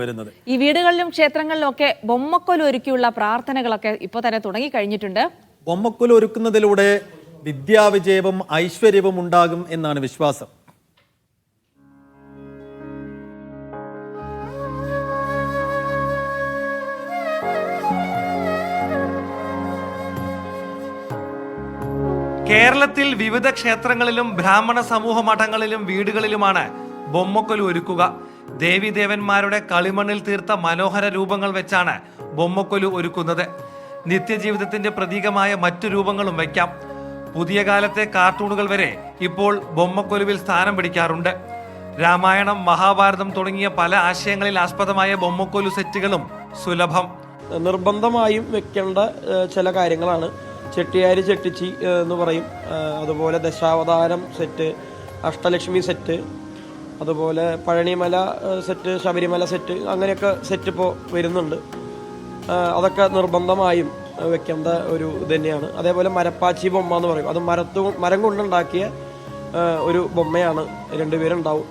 വരുന്നത്. ഈ വീടുകളിലും ക്ഷേത്രങ്ങളിലും ഒക്കെ ബൊമ്മക്കൊല ഒരുക്കിയുള്ള പ്രാർത്ഥനകളൊക്കെ ഇപ്പൊ തന്നെ തുടങ്ങി കഴിഞ്ഞിട്ടുണ്ട് ബൊമ്മക്കൊല ഒരുക്കുന്നതിലൂടെ വിദ്യാവിജയവും ഐശ്വര്യവും ഉണ്ടാകും എന്നാണ് വിശ്വാസം. കേരളത്തിൽ വിവിധ ക്ഷേത്രങ്ങളിലും ബ്രാഹ്മണ സമൂഹ മഠങ്ങളിലും വീടുകളിലുമാണ് ബൊമ്മക്കൊല ഒരുക്കുക. ദേവീദേവന്മാരുടെ കളിമണ്ണിൽ തീർത്ത മനോഹര രൂപങ്ങൾ വെച്ചാണ് ബൊമ്മക്കൊലു ഒരുക്കുന്നത്. നിത്യജീവിതത്തിന്റെ പ്രതീകമായ മറ്റു രൂപങ്ങളും വയ്ക്കാം പുതിയ കാലത്തെ കാർട്ടൂണുകൾ വരെ ഇപ്പോൾ ബൊമ്മക്കൊലുവിൽ സ്ഥാനം പിടിക്കാറുണ്ട്. രാമായണം മഹാഭാരതം തുടങ്ങിയ പല ആശയങ്ങളിൽ ആസ്പദമായ ബൊമ്മക്കൊലു സെറ്റുകളും സുലഭം. നിർബന്ധമായും വെക്കേണ്ട ചില കാര്യങ്ങളാണ്. ചെട്ടിയാരി ചെട്ടിച്ചി എന്ന് പറയും. അതുപോലെ ദശാവതാരം സെറ്റ് അഷ്ടലക്ഷ്മി സെറ്റ് അതുപോലെ പഴനിമല സെറ്റ് ശബരിമല സെറ്റ് അങ്ങനെയൊക്കെ സെറ്റ് ഇപ്പോൾ വരുന്നുണ്ട്. അതൊക്കെ നിർബന്ധമായും വെക്കേണ്ട ഒരു ഇത് തന്നെയാണ്. അതേപോലെ മരപ്പാച്ചി ബൊമ്മ എന്ന് പറയും. അത് മരത്തു മരം കൊണ്ടുണ്ടാക്കിയ ഒരു ബൊമ്മയാണ് രണ്ടുപേരുണ്ടാവും.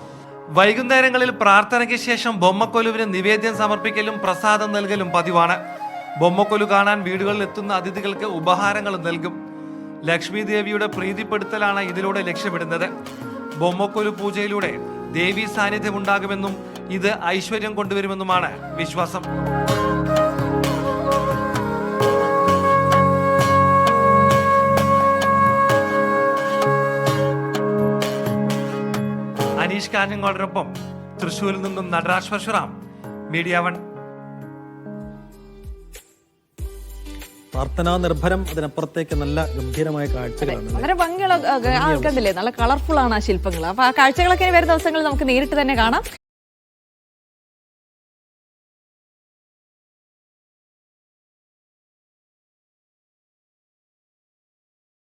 വൈകുന്നേരങ്ങളിൽ പ്രാർത്ഥനയ്ക്ക് ശേഷം ബൊമ്മക്കൊലുവിന് നിവേദ്യം സമർപ്പിക്കലും പ്രസാദം നൽകലും പതിവാണ്. ബൊമ്മക്കൊലു കാണാൻ വീടുകളിൽ എത്തുന്ന അതിഥികൾക്ക് ഉപഹാരങ്ങൾ നൽകും. ലക്ഷ്മി ദേവിയുടെ പ്രീതിപ്പെടുത്തലാണ് ഇതിലൂടെ ലക്ഷ്യമിടുന്നത്. ബൊമ്മക്കൊലു പൂജയിലൂടെ ദേവി സാന്നിധ്യം ഉണ്ടാകുമെന്നും ഇത് ഐശ്വര്യം കൊണ്ടുവരുമെന്നുമാണ് വിശ്വാസം. അനീഷ് കാഞ്ഞങ്ങളോടൊപ്പം തൃശ്ശൂരിൽ നിന്നും നടരാജ് പരശുറാം മീഡിയ വൺ. പ്രാർത്ഥനാ നിർഭരം അതിനപ്പുറത്തേക്ക് നല്ല ഗംഭീരമായ കാഴ്ചകളാണ്. വളരെ നല്ല കളർഫുൾ ആണ് ആ ശില്പങ്ങൾ. അപ്പൊ ആ കാഴ്ചകളൊക്കെ വരുന്ന വരും ദിവസങ്ങളിൽ നമുക്ക് നേരിട്ട് തന്നെ കാണാം.